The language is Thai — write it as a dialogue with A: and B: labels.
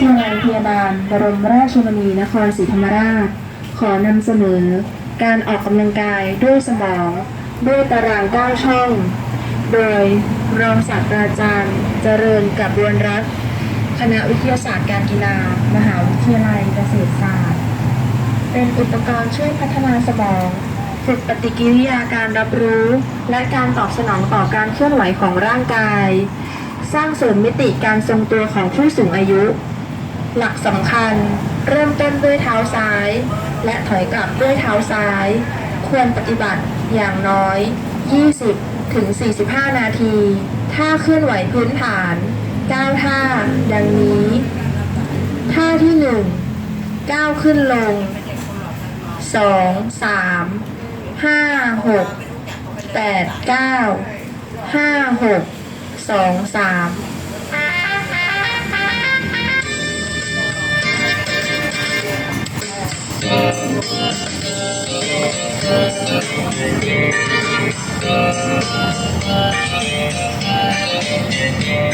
A: ทยาลัยพยาบาล บรมราชชนนีนครศรีธรรมราช ขอนำเสนอ การออกกำลังกายด้วยสมอง ด้วยตารางก้าช่อง โดยรองศาสตราจารย์เจริญกับรวนรัตน์คณะวิทยาศาสตร์การกีฬา มหาวิทยาลัยเกษตรศาสตร์ เป็นอุปกรณ์ช่วยพัฒนาสมองฝึกปฏิกิริยาการรับรู้ และการตอบสนองต่อการเคลื่อนไหวของร่างกาย สร้างเสริมมิติการทรงตัวของผู้สูงอายุ หลักสำคัญ เริ่มต้นด้วยเท้าซ้าย และถอยกลับด้วยเท้าซ้าย ควรปฏิบัติอย่างน้อย 20 ถึง 45 นาที ถ้าเคลื่อนไหวพื้นฐาน9ท่า ดังนี้ ท่าที่1วขึ้นลง 2 3 5
B: 6 8 9 5 6 2 3 Thank you.